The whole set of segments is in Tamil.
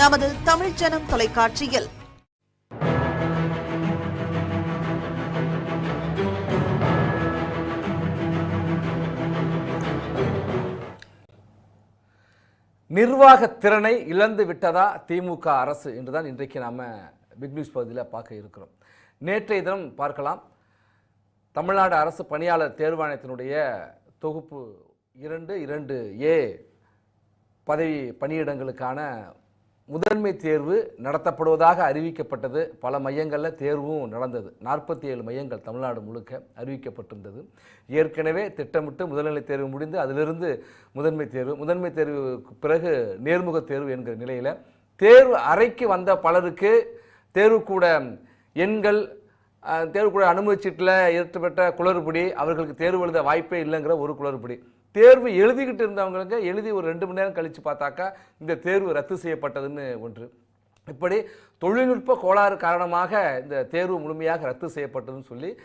நமது தமிழ் ஜனம் தொலைக்காட்சியில். நிர்வாக திறனை இழந்து விட்டதா திமுக அரசு என்றுதான் இன்றைக்கு நாம பிக் நியூஸ் பகுதியில் பார்க்க இருக்கிறோம். நேற்றைய தினம் பார்க்கலாம். தமிழ்நாடு அரசு பணியாளர் தேர்வாணையத்தினுடைய தொகுப்பு இரண்டு இரண்டு ஏ பதவி பணியிடங்களுக்கான முதன்மை தேர்வு நடத்தப்படுவதாக அறிவிக்கப்பட்டது. பல மையங்களில் தேர்வும் நடந்தது. நாற்பத்தி ஏழு மையங்கள் தமிழ்நாடு முழுக்க அறிவிக்கப்பட்டிருந்தது. ஏற்கனவே திட்டமிட்டு முதல்நிலை தேர்வு முடிந்து அதிலிருந்து முதன்மை தேர்வு முதன்மை தேர்வுக்கு பிறகு நேர்முக தேர்வு என்கிற நிலையில் தேர்வு அறைக்கு வந்த பலருக்கு தேர்வுக்கூட எண்கள் தேர்வுக்கூட அனுமதி சீட்டில் ஏற்றப்பட்ட குளறுபடி அவர்களுக்கு தேர்வு எழுத வாய்ப்பே இல்லைங்கிற ஒரு குளறுபடி. தேர்வு எழுதிக்கிட்டு இருந்தவங்களுக்கு எழுதி ஒரு ரெண்டு மணி நேரம் கழித்து பார்த்தாக்கா இந்த தேர்வு ரத்து செய்யப்பட்டதுன்னு ஒன்று. இப்படி தொழில்நுட்ப கோளாறு காரணமாக இந்த தேர்வு முழுமையாக ரத்து செய்யப்பட்டதுன்னு சொல்லி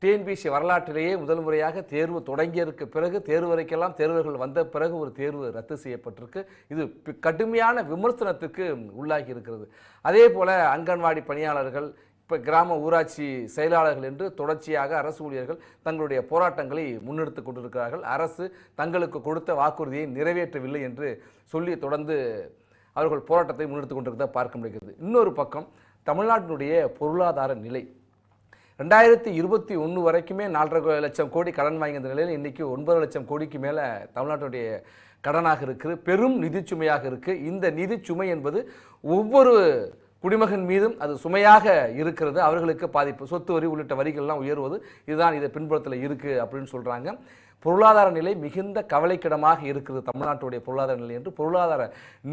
டிஎன்பிசி வரலாற்றிலேயே முதல் முறையாக தேர்வு தொடங்கியதற்கு பிறகு தேர்வு தேர்வர்கள் தேர்வுகள் வந்த பிறகு ஒரு தேர்வு ரத்து செய்யப்பட்டிருக்கு. இது பி- கடுமையான விமர்சனத்துக்கு உள்ளாகி இருக்கிறது. அதே போல் அங்கன்வாடி பணியாளர்கள் இப்போ கிராம ஊராட்சி செயலாளர்கள் என்று தொடர்ச்சியாக அரசு ஊழியர்கள் தங்களுடைய போராட்டங்களை முன்னெடுத்து கொண்டிருக்கிறார்கள். அரசு தங்களுக்கு கொடுத்த வாக்குறுதியை நிறைவேற்றவில்லை என்று சொல்லி தொடர்ந்து அவர்கள் போராட்டத்தை முன்னெடுத்து கொண்டிருக்கிறத பார்க்க முடிகிறது. இன்னொரு பக்கம் தமிழ்நாட்டினுடைய பொருளாதார நிலை. ரெண்டாயிரத்தி இருபத்தி ஒன்று வரைக்குமே நாலரை லட்சம் கோடி கடன் வாங்கியிருந்த நிலையில் இன்றைக்கி ஒன்பது லட்சம் கோடிக்கு மேலே தமிழ்நாட்டுடைய கடனாக இருக்குது. பெரும் நிதிச்சுமையாக இருக்குது இந்த நிதிச்சுமை என்பது ஒவ்வொரு குடிமகன் மீதும் அது சுமையாக இருக்கிறது அவர்களுக்கு பாதிப்பு. சொத்து வரி உள்ளிட்ட வரிகள்லாம் உயர்வது இதுதான் இதை பின்புலத்தில் இருக்குது அப்படின்னு சொல்கிறாங்க பொருளாதார நிலை மிகுந்த கவலைக்கிடமாக இருக்கிறது தமிழ்நாட்டுடைய பொருளாதார நிலை என்று பொருளாதார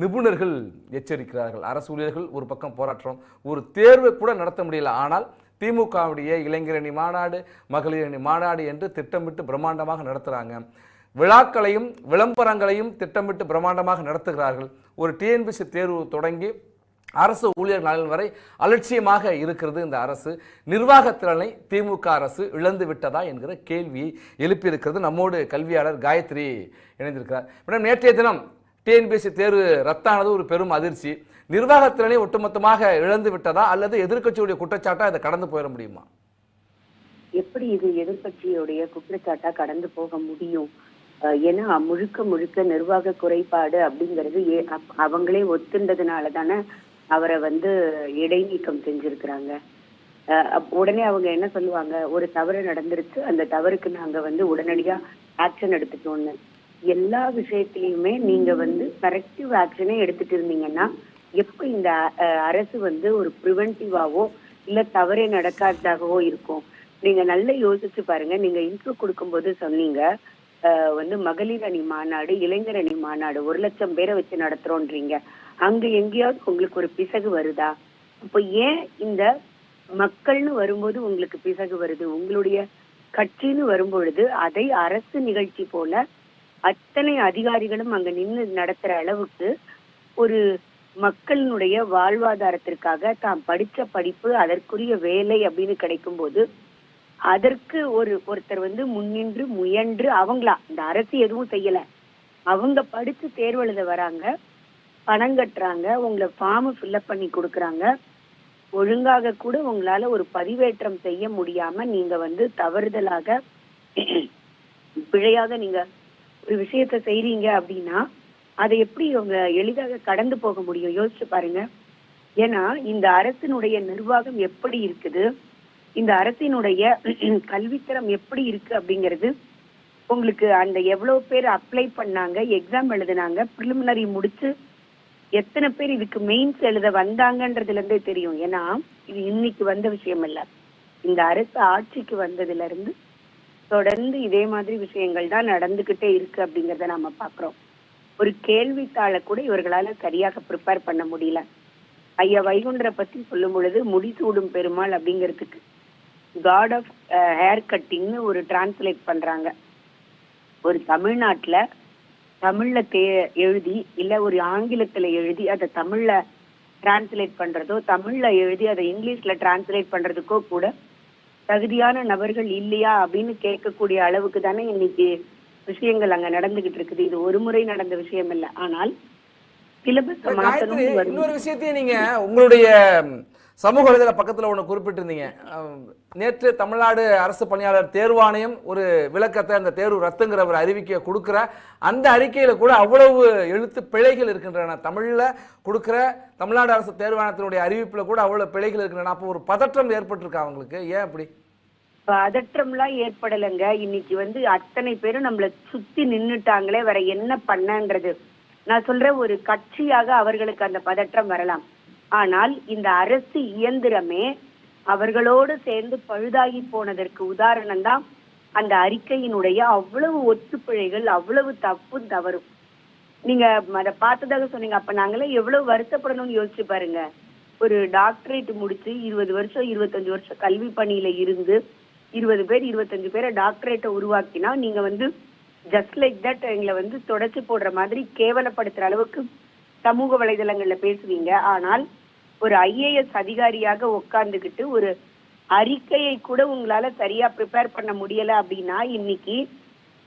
நிபுணர்கள் எச்சரிக்கிறார்கள். அரசு ஊழியர்கள் ஒரு பக்கம் போராட்டம் ஒரு தேர்வை கூட நடத்த முடியல. ஆனால் திமுகவுடைய இளைஞரணி மாநாடு மகளிரணி மாநாடு என்று திட்டமிட்டு பிரம்மாண்டமாக நடத்துகிறாங்க விழாக்களையும் விளம்பரங்களையும் திட்டமிட்டு பிரம்மாண்டமாக நடத்துகிறார்கள். ஒரு டிஎன்பிசி தேர்வு தொடங்கி அரசு ஊழியர் நலன் வரை அலட்சியமாக இருக்கிறது இந்த அரசு. நிர்வாகத்திறனை திமுக அரசு இழந்து விட்டதா என்கிற கேள்வியை எழுப்பியிருக்கிறது நம்மோடு கல்வியாளர் காயத்ரி இணைந்திருக்கிறார். மேடம் நேற்றைய தினம் டிஎன்பிஎஸ்சி தேர்வு ரத்தானது ஒரு பெரும் அதிர்ச்சி. நிர்வாகத்திறனை ஒட்டுமொத்தமாக இழந்து விட்டதா அல்லது எதிர்க்கட்சியுடைய குற்றச்சாட்டா இதை கடந்து போயிட முடியுமா? எப்படி இது எதிர்க்கட்சியுடைய குற்றச்சாட்டா கடந்து போக முடியும்? ஏன்னா முழுக்க முழுக்க நிர்வாக குறைபாடு அப்படிங்கிறது அவங்களே ஒத்துண்டதுனால தானே அவரை வந்து இடைநீக்கம் செஞ்சிருக்கிறாங்க. அஹ் உடனே அவங்க என்ன சொல்லுவாங்க? ஒரு தவறு நடந்துருச்சு அந்த தவறுக்கு நாங்க வந்து உடனடியா ஆக்ஷன் எடுத்துட்டோம்னு. எல்லா விஷயத்திலயுமே நீங்க வந்து கரெக்டிவ் ஆக்ஷனே எடுத்துட்டு இருந்தீங்கன்னா எப்ப இந்த அஹ், அரசு வந்து ஒரு ப்ரிவென்டிவாவோ இல்ல தவறே நடக்காததாகவோ இருக்கும். நீங்க நல்லா யோசிச்சு பாருங்க. நீங்க இன்ட்ரோ கொடுக்கும்போது சொன்னீங்க வந்து மகளிர் அணி மாநாடு இளைஞர் அணி மாநாடு ஒரு லட்சம் பேரை வச்சு நடத்துறோன்றீங்க. அங்க எங்கேயாவது உங்களுக்கு ஒரு பிசகு வருதா? அப்ப ஏன் இந்த மக்கள்னு வரும்போது உங்களுக்கு பிசகு வருது? உங்களுடைய கட்சின்னு வரும்பொழுது அதை அரசு நிகழ்ச்சி போல அத்தனை அதிகாரிகளும் அங்க நின்னு நடத்துற அளவுக்கு ஒரு மக்களினுடைய வாழ்வாதாரத்திற்காக தாம் படிச்ச படிப்பு அதற்குரிய வேலை அப்படின்னு கிடைக்கும் போது அதற்கு ஒரு ஒருத்தர் வந்து முன்னின்று முயன்று அவங்களா இந்த அரசு எதுவும் செய்யல. அவங்க படிச்சு தேர்வு எழுத வராங்க. பணம் கட்டுறாங்க உங்களை ஃபார்ம் ஃபில்அப் பண்ணி கொடுக்குறாங்க. ஒழுங்காக கூட உங்களால ஒரு பதிவேற்றம் செய்ய முடியாம நீங்க வந்து தவறுதலாக பிழையாக நீங்க ஒரு விஷயத்த செய்றீங்க அப்படின்னா அதை எப்படி அவங்க எளிதாக கடந்து போக முடியும்? யோசிச்சு பாருங்க. ஏன்னா இந்த அரசினுடைய நிர்வாகம் எப்படி இருக்குது? இந்த அரசினுடைய கல்வித்தரம் எப்படி இருக்கு அப்படிங்கிறது உங்களுக்கு அந்த எவ்வளவு பேர் அப்ளை பண்ணாங்க எக்ஸாம் எழுதுனாங்க ப்ரிலிமினரி முடிச்சு எத்தனை பேர் இதுக்கு மெயின்ஸ் எழுத வந்தாங்கன்றதுல இருந்தே தெரியும். ஏன்னா இது இன்னைக்கு வந்த விஷயம் இல்ல இந்த அரசு ஆட்சிக்கு வந்ததுல இருந்து தொடர்ந்து இதே மாதிரி விஷயங்கள் தான் நடந்துகிட்டே இருக்கு அப்படிங்கறத நாம பாக்குறோம் ஒரு கேள்வித்தாளை கூட இவர்களால சரியாக ப்ரிப்பேர் பண்ண முடியல. ஐயா வைகுண்டரை பத்தி சொல்லும் பொழுது முடிசூடும் பெருமாள் அப்படிங்கிறதுக்கு காட் ஆஃப் ஹேர் கட்டிங்னு ஒரு டிரான்ஸ்லேட் பண்றாங்க. ஒரு தமிழ்நாட்டுல தமிழ்ல தே எழுதி இல்ல ஒரு ஆங்கிலத்துல எழுதி அதை தமிழ்ல டிரான்ஸ்லேட் பண்றதோ தமிழ்ல எழுதி அதை இங்கிலீஷ்ல டிரான்ஸ்லேட் பண்றதுக்கோ கூட தகுதியான நபர்கள் இல்லையா அப்படின்னு கேட்கக்கூடிய அளவுக்கு தானே இன்னைக்கு விஷயங்கள் அங்க நடந்துகிட்டு இருக்குது. இது ஒரு முறை நடந்த விஷயம் இல்லை. ஆனால் சிலபஸ் வரும் இன்னொரு விஷயத்தையும் நீங்க உங்களுடைய சமூக வலைதள பக்கத்தில் ஒன்று குறிப்பிட்டிருந்தீங்க. நேற்று தமிழ்நாடு அரசு பணியாளர் தேர்வாணையம் ஒரு விளக்கத்தை அந்த தேர்வு ரத்துங்கிற ஒரு அறிவிக்கையை கொடுக்குற அந்த அறிக்கையில் கூட அவ்வளவு எழுத்து பிழைகள் இருக்கின்றன. தமிழில் கொடுக்குற தமிழ்நாடு அரசு தேர்வாணையத்தினுடைய அறிவிப்பில் கூட அவ்வளவு பிழைகள் இருக்கின்றன. அப்போ ஒரு பதற்றம் ஏற்பட்டிருக்கா அவங்களுக்கு? ஏன் அப்படி? பதற்றம்லாம் ஏற்படலைங்க. இன்னைக்கு வந்து அத்தனை பேரும் நம்மளை சுத்தி நின்றுட்டாங்களே வேற என்ன பண்ணன்றது? நான் சொல்றேன் ஒரு கட்சியாக அவர்களுக்கு அந்த பதற்றம் வரலாம். ஆனால் இந்த அரசு இயந்திரமே அவர்களோடு சேர்ந்து பழுதாகி போனதற்கு உதாரணம் தான் அந்த அறிக்கையினுடைய அவ்வளவு ஒத்துப்பிழைகள் அவ்வளவு தப்பும் தவறும். நீங்க அதை பார்த்ததாக சொன்னீங்க. அப்ப நாங்களே எவ்வளவு வருத்தப்படணும்னு யோசிச்சு பாருங்க. ஒரு டாக்டரேட் முடிச்சு இருபது வருஷம் இருபத்தஞ்சு வருஷம் கல்வி பணியில இருந்து இருபது பேர் இருபத்தஞ்சு பேரை டாக்டரேட்டை உருவாக்கினா நீங்க வந்து ஜஸ்ட் லைக் தட் எங்களை வந்து தொடச்சு போடுற மாதிரி கேவலப்படுத்துற அளவுக்கு சமூக வலைதளங்கள்ல பேசுவீங்க. ஆனால் ஒரு ஐஏஎஸ் அதிகாரியாக உட்கார்ந்துகிட்டு ஒரு அறிக்கையை கூட உங்களால சரியா ப்ரிப்பேர் பண்ண முடியல அப்படின்னா இன்னைக்கு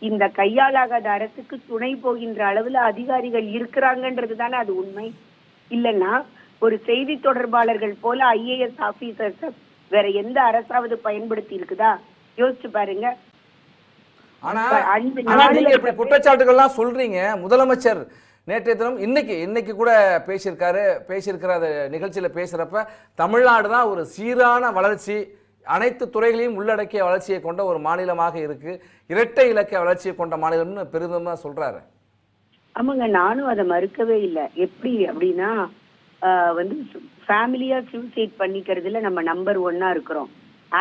இந்த கையாளாகாத அரசுக்கு துணை போகின்ற அளவுல அதிகாரிகள் இருக்கிறாங்கன்றது தானே அது உண்மை? இல்லைன்னா ஒரு செய்தி தொடர்பாளர்கள் போல ஐஏஎஸ் ஆபீசர்ஸ் வேற எந்த அரசாவது பயன்படுத்தி இருக்குதா? யோசிச்சு பாருங்க. ஆனா குற்றச்சாட்டுகள்லாம் சொல்றீங்க. முதலமைச்சர் நேற்றைய தினம் இன்னைக்கு இன்னைக்கு கூட பேசியிருக்காரு பேசியிருக்கிற அந்த நிகழ்ச்சியில் பேசுறப்ப தமிழ்நாடு தான் ஒரு சீரான வளர்ச்சி அனைத்து துறைகளையும் உள்ளடக்கிய வளர்ச்சியை கொண்ட ஒரு மாநிலமாக இருக்கு. இரட்டை இலக்கிய வளர்ச்சியை கொண்ட மாநிலம்னு பெருமிதமா சொல்றாரு. ஆமாங்க நானும் அதை மறுக்கவே இல்லை. எப்படி அப்படின்னா வந்து ஃபேமிலியா சூசைட் பண்ணிக்கிறதுல நம்ம நம்பர் ஒன்னா இருக்கிறோம்.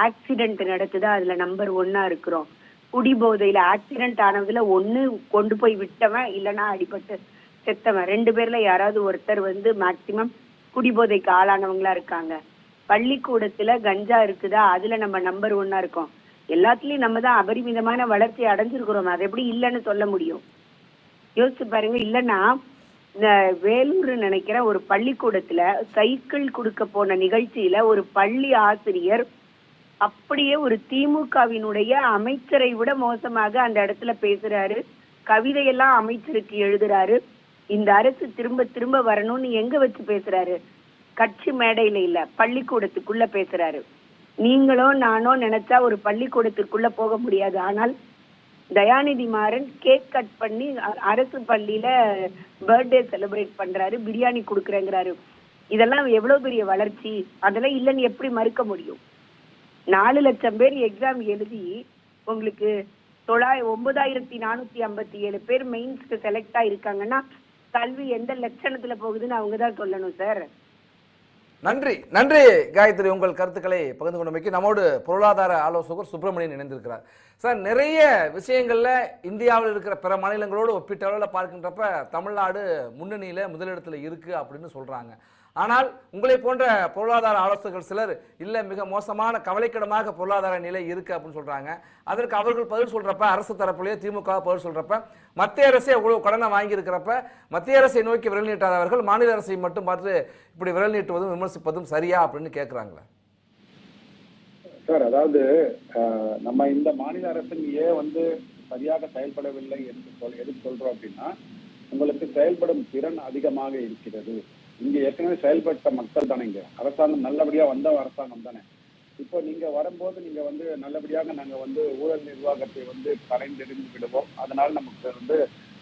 ஆக்சிடென்ட் நடக்குதா அதுல நம்பர் ஒன்னா இருக்கிறோம். குடிபோதையில ஆக்சிடென்ட் ஆனதுல ஒன்னு கொண்டு போய் விட்டவன் இல்லைன்னா அடிபட்டு செத்தவன். ரெண்டு பேர்ல யாராவது ஒருத்தர் வந்து மேக்சிமம் குடிபோதைக்கு ஆளானவங்களா இருக்காங்க. பள்ளிக்கூடத்துல கஞ்சா இருக்குதா? அதுல நம்ம நம்பர் ஒன்னா இருக்கோம். எல்லாத்துலயும் நம்ம தான் அபரிமிதமான வளர்ச்சி அடைஞ்சிருக்கிறோம். அதை எப்படி இல்லைன்னு சொல்ல முடியும். யோசிச்சு பாருங்க இல்லைன்னா இந்த வேலூர் நினைக்கிற ஒரு பள்ளிக்கூடத்துல சைக்கிள் கொடுக்க போன நிகழ்ச்சியில ஒரு பள்ளி ஆசிரியர் அப்படியே ஒரு திமுகவினுடைய அமைச்சரை விட மோசமாக அந்த இடத்துல பேசுறாரு. கவிதையெல்லாம் அமைச்சருக்கு எழுதுறாரு. இந்த அரசு திரும்ப திரும்ப வரணும்னு எங்க வச்சு பேசுறாரு? கட்சி மேடையில இல்ல பள்ளிக்கூடத்துக்குள்ள பேசுறாரு. நீங்களோ நானோ நினைச்சா ஒரு பள்ளிக்கூடத்துக்குள்ள போக முடியாது. ஆனால் தயாநிதி மாறன் கேக் கட் பண்ணி அரசு பள்ளியில பர்த்டே செலிப்ரேட் பண்றாரு பிரியாணி கொடுக்குறேங்கிறாரு. இதெல்லாம் எவ்வளவு பெரிய வளர்ச்சி? அதெல்லாம் இல்லைன்னு எப்படி மறுக்க முடியும்? நாலு லட்சம் பேர் எக்ஸாம் எழுதி உங்களுக்கு தொள்ளாயிரம் ஒன்பதாயிரத்தி நானூத்தி ஐம்பத்தி ஏழு பேர் மெயின்ஸ்க்கு செலக்ட் ஆயிருக்காங்கன்னா கல்வி எந்த லட்சணத்துல போகுதுன்னு அவங்க தான் சொல்லணும் சார். நன்றி. நன்றி காயத்ரி. உங்கள் கருத்துக்களை பகிர்ந்து கொண்டமைக்கு நம்மோடு பொருளாதார ஆலோசகர் சுப்பிரமணியன் இணைந்திருக்கிறார். சார் நிறைய விஷயங்களில் இந்தியாவில் இருக்கிற பிற மாநிலங்களோடு ஒப்பிட்ட அளவில் பார்க்கின்றப்ப தமிழ்நாடு முன்னணியில் முதலிடத்தில் இருக்குது அப்படின்னு சொல்கிறாங்க ஆனால் உங்களை போன்ற பொருளாதார ஆலோசகர்கள் சிலர் இல்லை மிக மோசமான கவலைக்கிடமாக பொருளாதார நிலை இருக்குது அப்படின்னு சொல்கிறாங்க அதற்கு அவர்கள் பதில் சொல்கிறப்ப அரசு தரப்புலேயே திமுக பதில் சொல்கிறப்ப மத்திய அரசே இவ்வளவு கடனை வாங்கியிருக்கிறப்ப மத்திய அரசை நோக்கி விரல் நீட்டாதவர்கள் மாநில அரசை மட்டும் பார்த்து இப்படி விரல் நீட்டுவதும் விமர்சிப்பதும் சரியா அப்படின்னு கேட்குறாங்களே சார் அதாவது நம்ம இந்த மாநில அரசின் ஏன் வந்து சரியாக செயல்படவில்லை என்று சொல் எதுக்கு சொல்றோம் அப்படின்னா உங்களுக்கு செயல்படும் திறன் அதிகமாக இருக்கிறது. இங்க ஏற்கனவே செயல்பட்ட மக்கள் தானே இங்க. அரசாங்கம் நல்லபடியா வந்த அரசாங்கம் தானே. இப்போ நீங்க வரும்போது நீங்க வந்து நல்லபடியாக நாங்க வந்து ஊழல் நிர்வாகத்தை வந்து கலைந்தெறிந்து விடுவோம். அதனால நமக்கு வந்து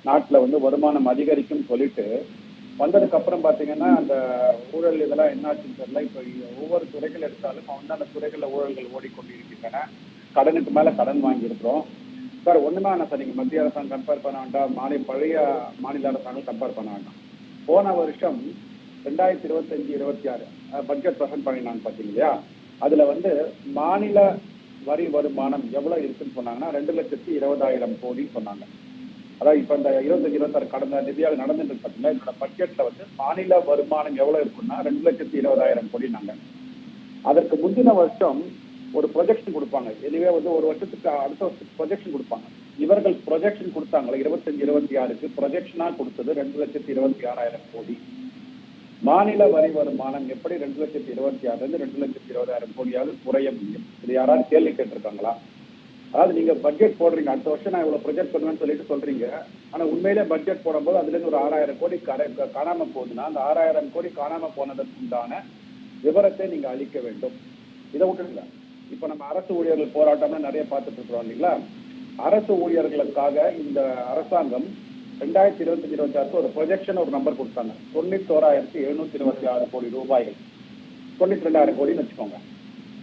நாட்டுல வந்து வருமானம் அதிகரிக்கும் சொல்லிட்டு வந்ததுக்கு அப்புறம் பாத்தீங்கன்னா அந்த ஊழல் இதெல்லாம் என்னாச்சுன்னு தெரியல. இப்போ ஒவ்வொரு துறைகள் எடுத்தாலும் அந்தந்த துறைகள்ல ஊழல்கள் ஓடிக்கொண்டிருக்கின்றன. கடனுக்கு மேல கடன் வாங்கியிருக்கிறோம். சார் ஒண்ணுமே வேணாம் சார். நீங்க மத்திய அரசாங்கம் கம்பேர் பண்ண வேண்டாம். மாநில பழைய மாநில அரசாங்கம் கம்பேர் பண்ண வேண்டாம். போன வருஷம் ரெண்டாயிரத்தி இருபத்தஞ்சு இருபத்தி ஆறு பட்ஜெட் ப்ரெசென்ட் பண்ணினாங்க பாத்தீங்க இல்லையா? அதுல வந்து மாநில வரி வருமானம் எவ்வளவு இருக்குன்னு சொன்னாங்கன்னா ரெண்டு லட்சத்தி இருபதாயிரம் கோடின்னு சொன்னாங்க. அதாவது இப்ப இந்த இருபத்தஞ்சு இருபத்தாறு கடந்த நிதியால் நடந்துட்டு பார்த்தீங்கன்னா என்னோட பட்ஜெட்ல வந்து மாநில வருமானம் எவ்வளவு இருக்குன்னா ரெண்டு லட்சத்தி இருபதாயிரம் கோடினாங்க அதற்கு முந்தின வருஷம் ஒரு ப்ரொஜெக்ஷன் கொடுப்பாங்க. எதுவே வந்து ஒரு வருஷத்துக்கு அடுத்த வருஷத்துக்கு ப்ரொஜெக்ஷன் கொடுப்பாங்க. இவர்கள் ப்ரொஜெக்ஷன் கொடுத்தாங்களே இருபத்தஞ்சு இருபத்தி ஆறுக்கு ப்ரொஜெக்ஷனா கொடுத்தது ரெண்டு லட்சத்தி இருபத்தி ஆறாயிரம் கோடி. மாநில வரி வருமானம் எப்படி ரெண்டு லட்சத்தி இருபத்தி ஆறுலேருந்து ரெண்டு லட்சத்தி இருபதாயிரம் கோடியாவது குறைய முடியும்? இது யாராவது கேள்வி கேட்டிருக்காங்களா? அதாவது நீங்க பட்ஜெட் போடுறீங்க. அடுத்த வருஷம் நான் இவ்வளவு ப்ரொஜெக்ட் பண்ணுவேன்னு சொல்லிட்டு சொல்றீங்க. ஆனா உண்மையிலே பட்ஜெட் போடும்போது அதுல இருந்து ஒரு ஆறாயிரம் கோடி கரை- க- காணாம போகுதுன்னா அந்த ஆறாயிரம் கோடி காணாம போனதற்கு உண்டான விவரத்தை நீங்க அளிக்க வேண்டும். இதை விட்டுருங்க. இப்ப நம்ம அரசு ஊழியர்கள் போராட்டம்லாம் நிறைய பார்த்துட்டு இருக்கிறோம் இல்லைங்களா? அரசு ஊழியர்களுக்காக இந்த அரசாங்கம் ரெண்டாயிரத்தி இருபத்தஞ்சு இருபத்தி ஆறுக்கு ஒரு ப்ரொஜெக்ஷன் ஒரு நம்பர் கொடுத்தாங்க. தொண்ணூத்தோராயிரத்தி எழுநூத்தி இருபத்தி ஆறு கோடி ரூபாய்கள். தொண்ணூத்தி ரெண்டாயிரம் கோடின்னு வச்சுக்கோங்க.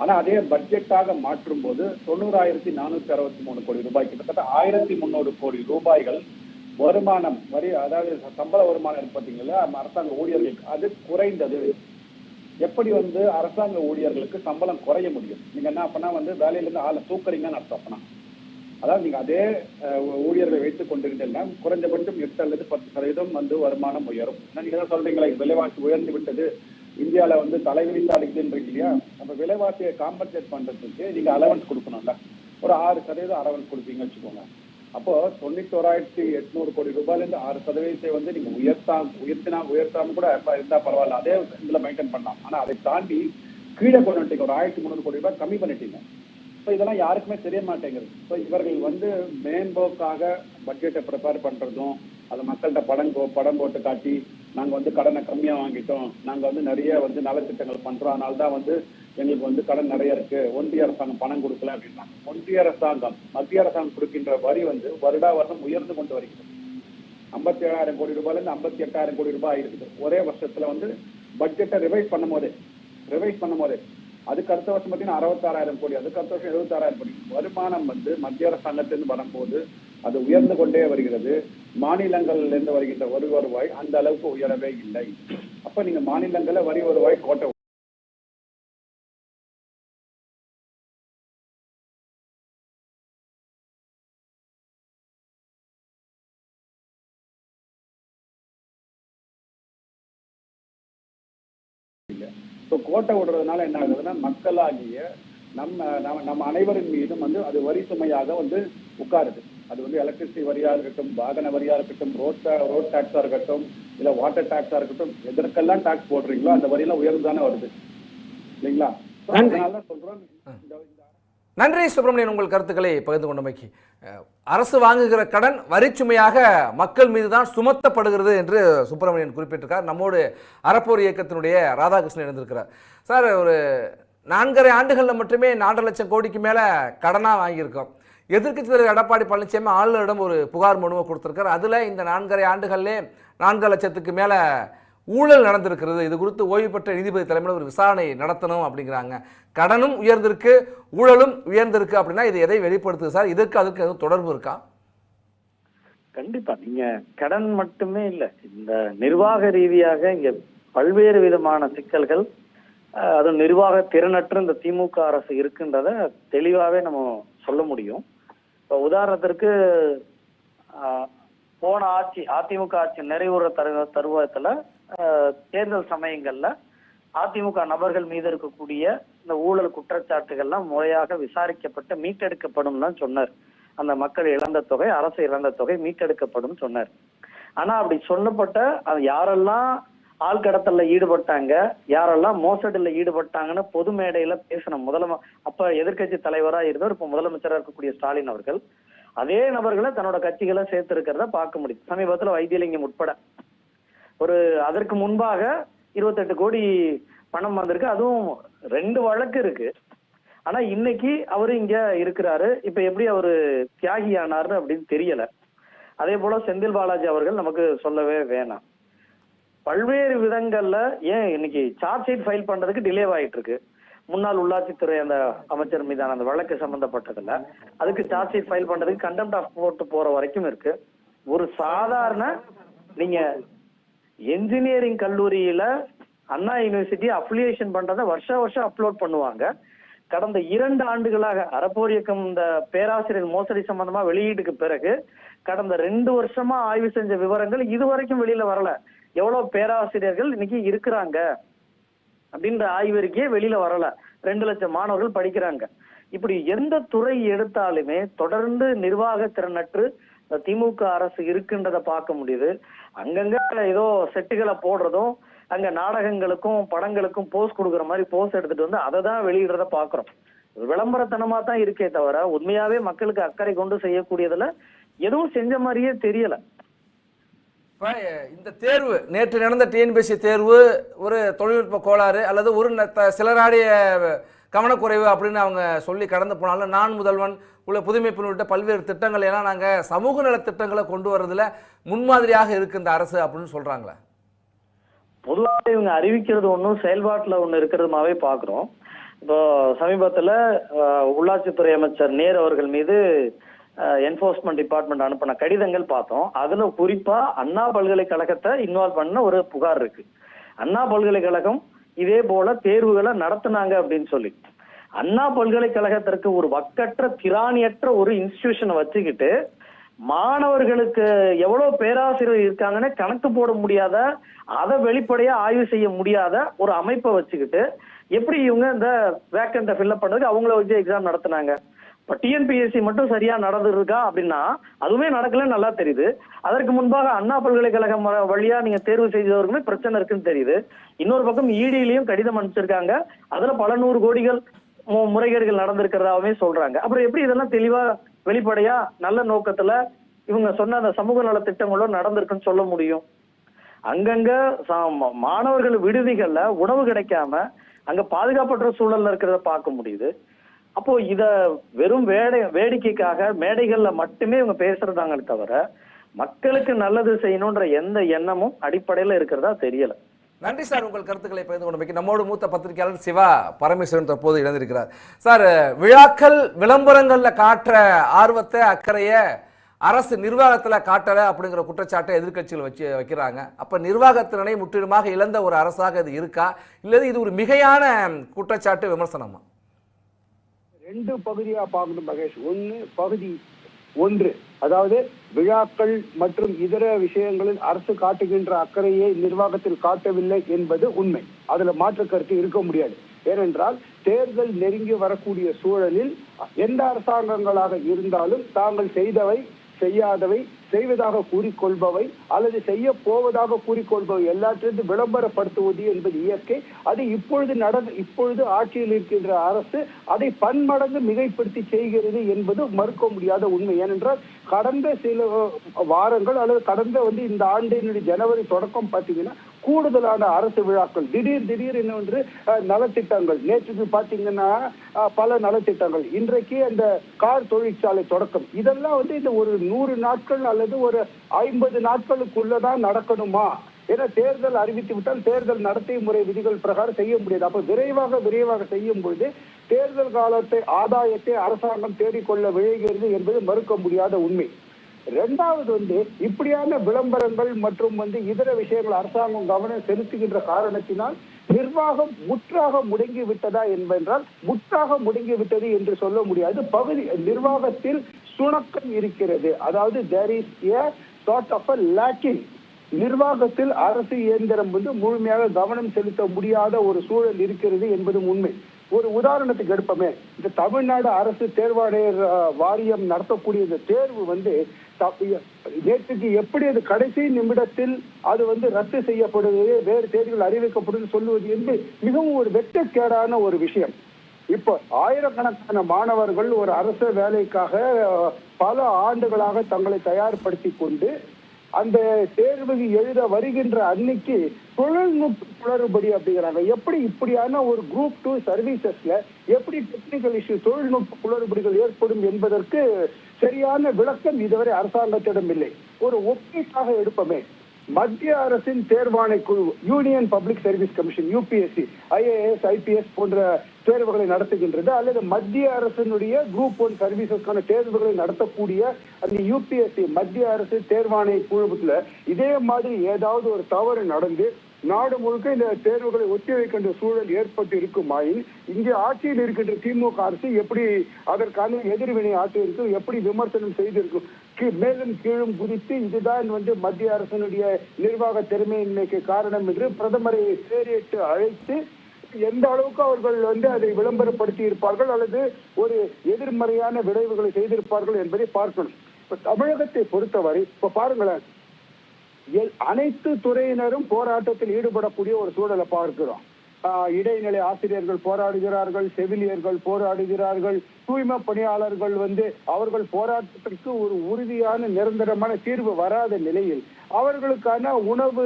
ஆனா அதே பட்ஜெட்டாக மாற்றும் போது தொண்ணூறாயிரத்தி நானூத்தி அறுபத்தி மூணு கோடி ரூபாய் கிட்டத்தட்ட ஆயிரத்தி முன்னூறு கோடி ரூபாய்கள் வருமானம் வரி அதாவது சம்பள வருமானம் இருக்கு அரசாங்க ஊழியர்களுக்கு அது குறைந்தது. எப்படி வந்து அரசாங்க ஊழியர்களுக்கு சம்பளம் குறைய முடியும்? நீங்க என்ன அப்பனா வந்து வேலையில இருந்து ஆளை தூக்குறீங்கன்னு அர்த்தம் அப்பனா. அதாவது நீங்க அதே ஊழியர்களை வைத்துக் கொண்டிருந்தீங்கன்னா குறைஞ்சபட்சம் எட்டு அல்லது பத்து சதவீதம் வந்து வருமானம் உயரும். நீங்க தான் சொல்றீங்களா விலைவாசி உயர்ந்து விட்டது. இந்தியால வந்து தலைவிரித்து அடிக்குதுன்றீங்க இல்லையா? நம்ம விலைவாசியை காம்பன்சேட் பண்றதுக்கு நீங்க அலவன்ஸ் கொடுக்கணும்ல. ஒரு ஆறு சதவீதம் அலவன்ஸ் கொடுப்பீங்கன்னு வச்சுக்கோங்க. அப்போ தொண்ணூத்தோராயிரத்தி எட்நூறு கோடி ரூபாயில இருந்து ஆறு சதவீதத்தை வந்து நீங்க உயர்த்தா உயர்த்தினா உயர்த்தாம கூட இருந்தா பரவாயில்ல. அதே இதுல மெயின்டைன் பண்ணலாம். ஆனா அதை தாண்டி கீழே கொண்டு வந்துட்டீங்க ஒரு ஆயிரத்தி முந்நூறு கோடி ரூபாய் கம்மி பண்ணிட்டீங்க. ஸோ இதெல்லாம் யாருக்குமே தெரிய மாட்டேங்குது ஸோ இவர்கள் வந்து மேம்போக்காக பட்ஜெட்டை ப்ரிப்பேர் பண்ணுறதும் அது மக்கள்கிட்ட படம் படம் போட்டு காட்டி நாங்கள் வந்து கடனை கம்மியாக வாங்கிட்டோம் நாங்கள் வந்து நிறைய வந்து நலத்திட்டங்கள் பண்ணுறோம் அதனால தான் வந்து எங்களுக்கு வந்து கடன் நிறைய இருக்கு ஒன்றிய அரசாங்கம் பணம் கொடுக்கல அப்படின்னா ஒன்றிய அரசாங்கம் மத்திய அரசாங்கம் கொடுக்கின்ற வரி வந்து வருடா வருடம் உயர்ந்து கொண்டு வருகிறது. ஐம்பத்தி ஏழாயிரம் கோடி ரூபாயிலிருந்து ஐம்பத்தி எட்டாயிரம் கோடி ரூபாய் இருக்குது ஒரே வருஷத்துல வந்து பட்ஜெட்டை ரிவைஸ் பண்ணும் போது ரிவைஸ் பண்ணும் போது அதுக்கு அடுத்த வருஷம் பார்த்தீங்கன்னா அறுபத்தாறாயிரம் கோடி அதுக்கு அடுத்த வருஷம் எழுபத்தாறாயிரம் கோடி. வருமானம் வந்து மத்திய அரசாங்கத்திலிருந்து வரும்போது அது உயர்ந்து கொண்டே வருகிறது. மாநிலங்கள்ல இருந்து வருகின்ற வரி வருவாய் அந்த அளவுக்கு உயரவே இல்லை. அப்ப நீங்க மாநிலங்களை வரி வருவாய் கோட்டை ஸோ கோட்டை விடுறதுனால என்ன ஆகுதுன்னா மக்களாகிய நம்ம நம்ம நம்ம அனைவரின் மீதும் வந்து அது வரி சுமையாக வந்து உட்காருது. அது வந்து எலக்ட்ரிசிட்டி வரியா இருக்கட்டும் வாகன வரியா இருக்கட்டும் ரோட் ரோட் டாக்ஸா இருக்கட்டும் இல்ல வாட்டர் டாக்ஸா இருக்கட்டும் எதற்கெல்லாம் டாக்ஸ் போடுறீங்களோ அந்த வரியெல்லாம் உயர்ந்து தானே வருது. இல்லைங்களா. அதனால இந்த இந்த நன்றி சுப்பிரமணியன் உங்கள் கருத்துக்களை பகிர்ந்து கொண்டமைக்கு. அரசு வாங்குகிற கடன் வரிச்சுமையாக மக்கள் மீது தான் சுமத்தப்படுகிறது என்று சுப்பிரமணியன் குறிப்பிட்டிருக்கார். நம்மோடு அறப்போர் இயக்கத்தினுடைய ராதாகிருஷ்ணன் இருந்திருக்கிறார் சார் ஒரு நான்கரை ஆண்டுகளில் மட்டுமே நாலரை லட்சம் கோடிக்கு மேலே கடனாக வாங்கியிருக்கோம். எதிர்க்கட்சி தலைவர் எடப்பாடி பழனிசாமி ஆளுநரிடம் ஒரு புகார் மனுவை கொடுத்துருக்கார். அதில் இந்த நான்கரை ஆண்டுகள்லேயே நான்கு லட்சத்துக்கு மேலே ஊழல் நடந்திருக்கிறது. இது குறித்து ஓய்வு பெற்ற நீதிபதி தலைமையில் ஒரு விசாரணை நடத்தணும் அப்படிங்கிறாங்க. கடனும் உயர்ந்திருக்கு ஊழலும் உயர்ந்திருக்கு அப்படின்னா இது எதை வெளிப்படுத்துது சார்? இதற்கு அதுக்கு எதுவும் தொடர்பு இருக்கா? கண்டிப்பா. நீங்க கடன் மட்டுமே இல்லை இந்த நிர்வாக ரீதியாக இங்க பல்வேறு விதமான சிக்கல்கள் அது அதுவும் நிர்வாக திறனற்று இந்த திமுக அரசு இருக்குன்றத தெளிவாகவே நம்ம சொல்ல முடியும். இப்போ உதாரணத்திற்கு போன ஆட்சி அதிமுக ஆட்சி நிறைவுற தரு தருவாயத்தில் தேர்தல் சமயங்கள்ல அதிமுக நபர்கள் மீது இருக்கக்கூடிய இந்த ஊழல் குற்றச்சாட்டுகள்லாம் முறையாக விசாரிக்கப்பட்டு மீட்டெடுக்கப்படும் தான் சொன்னார். அந்த மக்கள் இழந்த தொகை அரசு இழந்த தொகை மீட்டெடுக்கப்படும் சொன்னார். ஆனா அப்படி சொல்லப்பட்ட அது யாரெல்லாம் ஆள் கடத்தல்ல ஈடுபட்டாங்க யாரெல்லாம் மோசடியில் ஈடுபட்டாங்கன்னு பொது மேடையில பேசின முதலம அப்ப எதிர்க்கட்சி தலைவரா இருந்தவர் இப்ப முதலமைச்சரா இருக்கக்கூடிய ஸ்டாலின் அவர்கள் அதே நபர்களை தன்னோட கட்சிகளை சேர்த்து இருக்கிறத பார்க்க முடியும். சமீபத்துல வைத்தியலிங்கம் உட்பட. ஒரு அதற்கு முன்பாக இருபத்தெட்டு கோடி பணம் வந்திருக்கு. அதுவும் ரெண்டு வழக்கு இருக்கு. ஆனா இன்னைக்கு அவரு இங்க இருக்கிறாரு. இப்ப எப்படி அவரு தியாகி ஆனாரு அப்படின்னு தெரியல. அதே போல செந்தில் பாலாஜி அவர்கள் நமக்கு சொல்லவே வேணாம். பல்வேறு விதங்கள்ல ஏன் இன்னைக்கு சார்ஜ் ஷீட் ஃபைல் பண்றதுக்கு டிலே ஆயிட்டு இருக்கு முன்னாள் உள்ளாட்சித்துறை அந்த அமைச்சர் மீதான அந்த வழக்கு சம்பந்தப்பட்டதுல. அதுக்கு சார்ஜ் ஷீட் ஃபைல் பண்றதுக்கு கண்டெம்ட் ஆஃப் கோர்ட் போற வரைக்கும் இருக்கு. ஒரு சாதாரண நீங்க என்ஜினியரிங் கல்லூரியில அண்ணா யூனிவர்சிட்டி அப்ளிகேஷன் பண்றதை வருஷ வருஷம் அப்லோட் பண்ணுவாங்க. கடந்த இரண்டு ஆண்டுகளாக அறப்போர் இயக்கம் இந்த பேராசிரியர் மோசடி சம்பந்தமா வெளியீட்டுக்கு பிறகு கடந்த ரெண்டு வருஷமா ஆய்வு செஞ்ச விவரங்கள் இதுவரைக்கும் வெளியில வரல. எவ்வளவு பேராசிரியர்கள் இன்னைக்கு இருக்கிறாங்க அப்படின்ற ஆய்வறிக்கையே வெளியில வரல. ரெண்டு லட்சம் மாணவர்கள் படிக்கிறாங்க. இப்படி எந்த துறை எடுத்தாலுமே தொடர்ந்து நிர்வாக திறனற்று திமுக அரசு இருக்குன்றத பார்க்க முடியுது. அங்கங்க ஏதோ செட்டுகளை போடுறதும் அங்க நாடகங்களுக்கும் படங்களுக்கும் போஸ் கொடுக்குற மாதிரி போஸ் எடுத்துட்டு வந்து அதை தான் வெளியிடுறத பாக்குறோம் விளம்பரத்தனமா தான் இருக்கே தவிர உண்மையாவே மக்களுக்கு அக்கறை கொண்டு செய்யக்கூடியதுல எதுவும் செஞ்ச மாதிரியே தெரியல. இந்த தேர்வு நேற்று நடந்த டிஎன்பிஎஸ்சி தேர்வு ஒரு தொழில்நுட்ப கோளாறு அல்லது ஒரு சிலராடைய கவனக்குறைவு அப்படின்னு அவங்க சொல்லி கடந்து போனாலும் நான் முதல்வன் உள்ள புதுமைப்பு உள்ளிட்ட பல்வேறு திட்டங்கள் எல்லாம் நாங்கள் சமூக நலத்திட்டங்களை கொண்டு வர்றதுல முன்மாதிரியாக இருக்கு இந்த அரசு அப்படின்னு சொல்றாங்களே. பொதுவாக இவங்க அறிவிக்கிறது ஒன்றும் செயல்பாட்டில் ஒன்று இருக்கிறதுமாவே பார்க்குறோம் இப்போ சமீபத்தில் உள்ளாட்சித்துறை அமைச்சர் நேர் அவர்கள் மீது என்போர்ஸ்மெண்ட் டிபார்ட்மெண்ட் அனுப்பின கடிதங்கள் பார்த்தோம். அதில் குறிப்பாக அண்ணா பல்கலைக்கழகத்தை இன்வால்வ் பண்ண ஒரு புகார் இருக்கு. அண்ணா பல்கலைக்கழகம் இதே போல தேர்வுகளை நடத்துனாங்க அப்படின்னு சொல்லி. அண்ணா பல்கலைக்கழகத்திற்கு ஒரு வக்கற்ற திராணியற்ற ஒரு இன்ஸ்டிடியூஷனை வச்சுக்கிட்டு மாணவர்களுக்கு எவ்வளவு பேராசிரியர் இருக்காங்கன்னு கணக்கு போட முடியாத அதை வெளிப்படையா ஆய்வு செய்ய முடியாத ஒரு அமைப்பை வச்சுக்கிட்டு எப்படி இவங்க இந்த வேக்கண்ட ஃபில்அப் பண்ணதுக்கு அவங்கள வச்சு எக்ஸாம் நடத்தினாங்க. இப்ப டிஎன்பிஎஸ்சி மட்டும் சரியா நடந்துருக்கா அப்படின்னா அதுவுமே நடக்கலன்னு நல்லா தெரியுது. அதற்கு முன்பாக அண்ணா பல்கலைக்கழகம் வழியா நீங்க தேர்வு செய்தவர்களுமே பிரச்சனை இருக்குன்னு தெரியுது. இன்னொரு பக்கம் இடியிலையும் கடிதம் அனுப்பிச்சிருக்காங்க. அதுல பல நூறு கோடிகள் முறைகேடுகள் நடந்திருக்கிறதாவே சொல்றாங்க. அப்புறம் எப்படி இதெல்லாம் தெளிவா வெளிப்படையா நல்ல நோக்கத்துல இவங்க சொன்ன அந்த சமூக நல திட்டங்களும் நடந்திருக்குன்னு சொல்ல முடியும். அங்கங்க சா- மாணவர்கள் விடுதிகள்ல உணவு கிடைக்காம அங்க பாதுகாப்பற்ற சூழல்ல இருக்கிறத பார்க்க முடியுது. அப்போ இத வெறும் வேடை வேடிக்கைக்காக மேடைகள்ல மட்டுமே இவங்க பேசுறதாங்களே தவிர மக்களுக்கு நல்லது செய்யணும்ன்ற எந்த எண்ணமும் அடிப்படையில இருக்கிறதா தெரியல. நன்றி சார் உங்கள் கருத்துக்களை பகிர்ந்து கொண்டு நம்மோடு மூத்த பத்திரிகையாளர் சிவா பரமேஸ்வரன் தற்போது இழந்திருக்கிறார் சார் விழாக்கள் விளம்பரங்களில் காட்டுற ஆர்வத்தை அக்கறைய அரசு நிர்வாகத்தில் காட்டலை அப்படிங்கிற குற்றச்சாட்டை எதிர்கட்சிகள் வச்சு வைக்கிறாங்க. அப்போ நிர்வாகத்தினை முற்றிலுமாக இழந்த ஒரு அரசாக இது இருக்கா? இல்லது இது ஒரு மிகையான குற்றச்சாட்டு விமர்சனமா? ரெண்டு பகுதியாக பார்க்கணும் மகேஷ். ஒன்று பகுதி ஒன்று. அதாவது விழாக்கள் மற்றும் இதர விஷயங்களில் அரசு காட்டுகின்ற அக்கறையை நிர்வாகத்தில் காட்டவில்லை என்பது உண்மை. அதுல மாற்று கருத்து இருக்க முடியாது. ஏனென்றால் தேர்தல் நெருங்கி வரக்கூடிய சூழலில் எந்த அரசாங்கங்களாக இருந்தாலும் தாங்கள் செய்தவை செய்யாதவை செய்வதாக கூறிக்கொள்பவை அல்லது செய்ய போவதாக கூறிக்கொள்பவை எல்லாற்றிலிருந்து விளம்பரப்படுத்துவது என்பது இயற்கை. அது இப்பொழுது நடந்து இப்பொழுது ஆட்சியில் இருக்கின்ற அரசு அதை பன்மடங்கு மிகைப்படுத்தி செய்கிறது என்பது மறுக்க முடியாத உண்மை. ஏனென்றால் கடந்த சில வாரங்கள் அல்லது கடந்த வந்து இந்த ஆண்டினுடைய ஜனவரி தொடக்கம் பார்த்தீங்கன்னா கூடுதலான அரசு விழாக்கள் திடீர் திடீர் என்று நலத்திட்டங்கள். நேற்றுக்கு பார்த்தீங்கன்னா பல நலத்திட்டங்கள். இன்றைக்கு அந்த கார் தொழிற்சாலை தொடக்கம். இதெல்லாம் வந்து இந்த ஒரு நூறு நாட்கள் அல்லது அல்லது ஒரு ஐம்பது நாட்களுக்குள்ளதான் நடக்கணுமா? ஏன்னா தேர்தல் அறிவித்து விட்டால் தேர்தல் நடத்தை முறை விதிகள் பிரகாரம் செய்ய முடியாது. அப்ப விரைவாக விரைவாக செய்யும் பொழுது தேர்தல் காலத்தை ஆதாயத்தை அரசாங்கம் தேடிக்கொள்ள விழைகிறது என்பது மறுக்க முடியாத உண்மை. ரெண்டாவது வந்து இப்படியான விளம்பரங்கள் மற்றும் வந்து இதர விஷயங்கள் அரசாங்கம் கவனம் செலுத்துகின்ற காரணத்தினால் நிர்வாகம் முற்றாக முடங்கி விட்டதா என்பென்றால் முற்றாக முடங்கி விட்டது என்று சொல்ல முடியாது. பகுதி நிர்வாகத்தில் சுணக்கம் இருக்கிறது. அதாவது there is a sort of a lacking நிர்வாகத்தில் அரசு இயந்திரம் வந்து முழுமையாக கவனம் செலுத்த முடியாத ஒரு சூழல் இருக்கிறது என்பதும் உண்மை. ஒரு உதாரணத்துக்கு எடுப்போமே. இந்த தமிழ்நாடு அரசு தேர்வாணையர் வாரியம் நடத்தக்கூடிய இந்த தேர்வு வந்து நேற்றுக்கு எப்படி அது கடைசி நிமிடத்தில் அது வந்து ரத்து செய்யப்படுவது வேறு தேர்வுகள் அறிவிக்கப்படும் சொல்லுவது என்று மிகவும் ஒரு வெட்டக்கேடான ஒரு விஷயம். இப்போ ஆயிரக்கணக்கான மாணவர்கள் ஒரு அரசு வேலைக்காக பல ஆண்டுகளாக தங்களை தயார்படுத்தி கொண்டு அந்த தேர்வுக்கு எழுத வருகின்ற அன்னைக்கு தொழில்நுட்ப குளறுபடி அப்படிங்கிறாங்க. எப்படி இப்படியான ஒரு குரூப் டூ சர்வீசஸ்ல எப்படி டெக்னிக்கல் இஷ்யூ தொழில்நுட்ப குளறுபடிகள் ஏற்படும் என்பதற்கு சரியான விளக்கம் இதுவரை அரசாங்கத்திடம் இல்லை. ஒரு ஒப்பீட்டாக எடுப்போமே. மத்திய அரசின் தேர்வாணை குழு union public service commission UPSC IAS IPS போன்ற தேர்வுகளை நடத்துகின்றது அல்லது மத்திய அரசினுடைய குரூப் ஒன் சர்வீசஸ்க்கான தேர்வுகளை நடத்தக்கூடிய அந்த யூபிஎஸ்சி மத்திய அரசு தேர்வாணைய குழுவுல இதே மாதிரி ஏதாவது ஒரு தவறு நடந்து நாடு முழுக்க இந்த தேர்வுகளை ஒத்திவைக்கின்ற சூழல் ஏற்பட்டு இருக்குமாயின் இங்கே ஆட்சியில் இருக்கின்ற திமுக அரசு எப்படி அதற்கான எதிர்வினை ஆற்றியிருக்கும் எப்படி விமர்சனம் செய்திருக்கும் கீ- மேலும் கீழும் குறித்து இதுதான் வந்து மத்திய அரசினுடைய நிர்வாக திறமையின்மைக்கு காரணம் என்று பிரதமரை தேரிட்டு அழைத்து எந்த அளவுக்கு அவர்கள் வந்து அதை விளம்பரப்படுத்தி இருப்பார்கள் அல்லது ஒரு எதிர்மறையான விளைவுகளை செய்திருப்பார்கள் என்பதை பார்க்கணும். இப்ப தமிழகத்தை பொறுத்தவரை இப்ப பாருங்களேன் எல்- அனைத்து துறையினரும் போராட்டத்தில் ஈடுபடக்கூடிய ஒரு சூழலை பார்க்கிறோம். இடைநிலை ஆசிரியர்கள் போராடுகிறார்கள் செவிலியர்கள் போராடுகிறார்கள் தூய்மை பணியாளர்கள் வந்து அவர்கள் போராட்டத்திற்கு ஒரு உறுதியான நிரந்தரமான தீர்வு வராத நிலையில் அவர்களுக்கான உணவு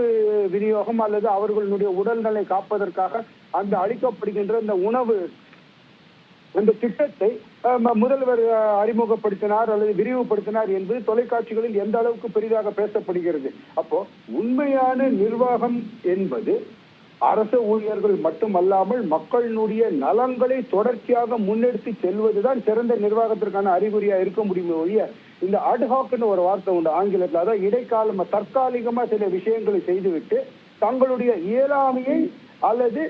விநியோகம் அல்லது அவர்களுடைய உடல்நலை காப்பதற்காக அந்த அளிக்கப்படுகின்ற இந்த உணவு அந்த திட்டத்தை ம- முதல்வர் அறிமுகப்படுத்தினார் அல்லது விரிவுபடுத்தினார் என்பது தொலைக்காட்சிகளில் எந்த அளவுக்கு பெரிதாக பேசப்படுகிறது. அப்போ உண்மையான நிர்வாகம் என்பது அரசு ஊழியர்கள் மட்டுமல்லாமல் மக்களினுடைய நலன்களை தொடர்ச்சியாக முன்னெடுத்து செல்வதுதான் சிறந்த நிர்வாகத்திற்கான அறிகுறியா இருக்க முடியுமே ஒழிய இந்த அட்ஹாக்னு ஒரு வார்த்தை உண்டு ஆங்கிலத்தில். அதாவது இடைக்காலமா தற்காலிகமா சில விஷயங்களை செய்துவிட்டு தங்களுடைய இயலாமையை அல்லது